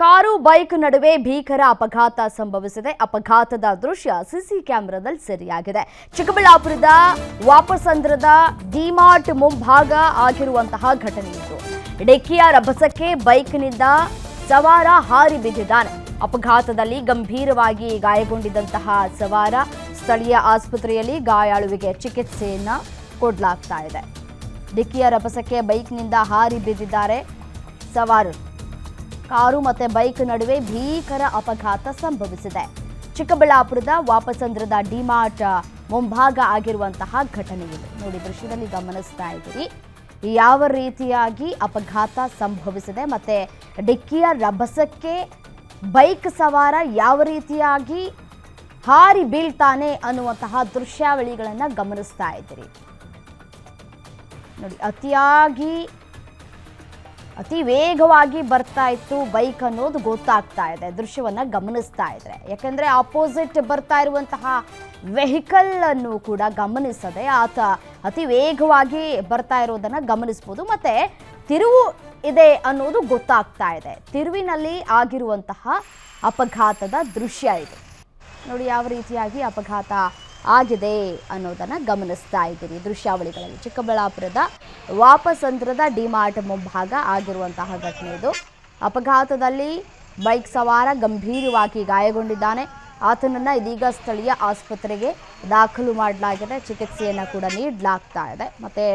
Car, bike ನಡುವೆ ಭೀಕರ ಅಪಘಾತ ಸಂಭವಿಸಿದೆ. ಅಪಘಾತದ ದೃಶ್ಯ ಸಿಸಿ ಕ್ಯಾಮೆರಾದಲ್ಲಿ ಸೆರೆಯಾಗಿದೆ. ಚಿಕ್ಕಬಳ್ಳಾಪುರದ ವಾಪಸಂದ್ರದ ಡಿಮಾರ್ಟ್ ಮುಂಭಾಗ ಆಗಿರುವಂತಹ ಘಟನೆ ಇತ್ತು ಡೆಕ್ಕಿಯ ರಭಸಕ್ಕೆ ಬೈಕ್ನಿಂದ ಸವಾರ ಹಾರಿ ಬಿದ್ದಿದ್ದಾನೆ. ಅಪಘಾತದಲ್ಲಿ ಗಂಭೀರವಾಗಿ ಗಾಯಗೊಂಡಿದ್ದಂತಹ ಸವಾರ ಸ್ಥಳೀಯ ಆಸ್ಪತ್ರೆಯಲ್ಲಿ ಗಾಯಾಳುವಿಗೆ ಚಿಕಿತ್ಸೆಯನ್ನು ಕೊಡಲಾಗ್ತಾ ಇದೆ. ಡಿಕ್ಕಿಯ ರಭಸಕ್ಕೆ ಬೈಕ್ನಿಂದ ಹಾರಿ ಬಿದ್ದಿದ್ದಾರೆ ಸವಾರರು. ಕಾರು ಮತ್ತೆ ಬೈಕ್ ನಡುವೆ ಭೀಕರ ಅಪಘಾತ ಸಂಭವಿಸಿದೆ. ಚಿಕ್ಕಬಳ್ಳಾಪುರದ ವಾಪಸಂದ್ರದ ಡಿಮಾರ್ಟ್, ಮುಂಭಾಗ ಆಗಿರುವಂತಹ ಘಟನೆ ಇದೆ. ನೋಡಿ ದೃಶ್ಯದಲ್ಲಿ ಗಮನಿಸ್ತಾ ಇದ್ದೀರಿ. ಯಾವ ರೀತಿಯಾಗಿ ಅಪಘಾತ ಸಂಭವಿಸಿದೆ ಮತ್ತೆ ಡಿಕ್ಕಿಯ ರಭಸಕ್ಕೆ ಬೈಕ್ ಸವಾರ ಯಾವ ರೀತಿಯಾಗಿ ಹಾರಿ ಬೀಳ್ತಾನೆ ಅನ್ನುವಂತಹ ದೃಶ್ಯಾವಳಿಗಳನ್ನ ಗಮನಿಸ್ತಾ ಇದ್ದೀರಿ. ನೋಡಿ ಅತಿಯಾಗಿ ಅತಿ ವೇಗವಾಗಿ ಬರ್ತಾ ಇತ್ತು ಬೈಕ್ ಅನ್ನೋದು ಗೊತ್ತಾಗ್ತಾ ಇದೆ, ದೃಶ್ಯವನ್ನ ಗಮನಿಸ್ತಾ ಇದ್ರೆ. ಯಾಕಂದ್ರೆ ಆಪೋಸಿಟ್ ಬರ್ತಾ ಇರುವಂತಹ ವೆಹಿಕಲ್ ಅನ್ನು ಕೂಡ ಗಮನಿಸದೆ ಆತ ಅತಿ ವೇಗವಾಗಿ ಬರ್ತಾ ಇರೋದನ್ನ ಗಮನಿಸ್ಬೋದು. ಮತ್ತೆ ತಿರುವು ಇದೆ ಅನ್ನೋದು ಗೊತ್ತಾಗ್ತಾ ಇದೆ. ತಿರುವಿನಲ್ಲಿ ಆಗಿರುವಂತಹ ಅಪಘಾತದ ದೃಶ್ಯ ಇದು. ನೋಡಿ, ಯಾವ ರೀತಿಯಾಗಿ ಅಪಘಾತ ಆಗಿದೆ ಅನ್ನೋದನ್ನು ಗಮನಿಸ್ತಾ ಇದ್ದೀರಿ ದೃಶ್ಯಾವಳಿಗಳಲ್ಲಿ ಚಿಕ್ಕಬಳ್ಳಾಪುರದ ವಾಪಸಂದ್ರದ ಡಿಮಾರ್ಟ್ ಮುಂಭಾಗ ಆಗಿರುವಂತಹ ಘಟನೆ ಇದು. ಅಪಘಾತದಲ್ಲಿ ಬೈಕ್ ಸವಾರ ಗಂಭೀರವಾಗಿ ಗಾಯಗೊಂಡಿದ್ದಾನೆ. ಆತನನ್ನು ಇದೀಗ ಸ್ಥಳೀಯ ಆಸ್ಪತ್ರೆಗೆ ದಾಖಲು ಮಾಡಲಾಗಿದೆ. ಚಿಕಿತ್ಸೆಯನ್ನು ಕೂಡ ನೀಡಲಾಗ್ತಾ ಇದೆ. ಮತ್ತು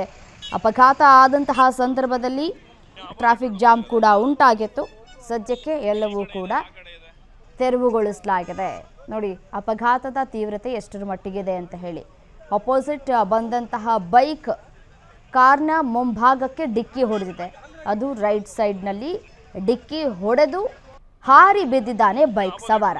ಅಪಘಾತ ಆದಂತಹ ಸಂದರ್ಭದಲ್ಲಿ ಟ್ರಾಫಿಕ್ ಜಾಮ್ ಕೂಡ ಉಂಟಾಗಿತ್ತು. ಸದ್ಯಕ್ಕೆ ಎಲ್ಲವೂ ಕೂಡ ತೆರವುಗೊಳಿಸಲಾಗಿದೆ. ನೋಡಿ, ಅಪಘಾತದ ತೀವ್ರತೆ ಎಷ್ಟರ ಮಟ್ಟಿಗಿದೆ ಅಂತ ಹೇಳಿ. ಅಪೋಸಿಟ್ ಬಂದಂತಹ ಬೈಕ್ ಕಾರ್ನ ಮುಂಭಾಗಕ್ಕೆ ಡಿಕ್ಕಿ ಹೊಡೆದಿದೆ. ಅದು ರೈಟ್ ಸೈಡ್ನಲ್ಲಿ ಡಿಕ್ಕಿ ಹೊಡೆದು ಹಾರಿ ಬಿದ್ದಿದ್ದಾನೆ ಬೈಕ್ ಸವಾರ.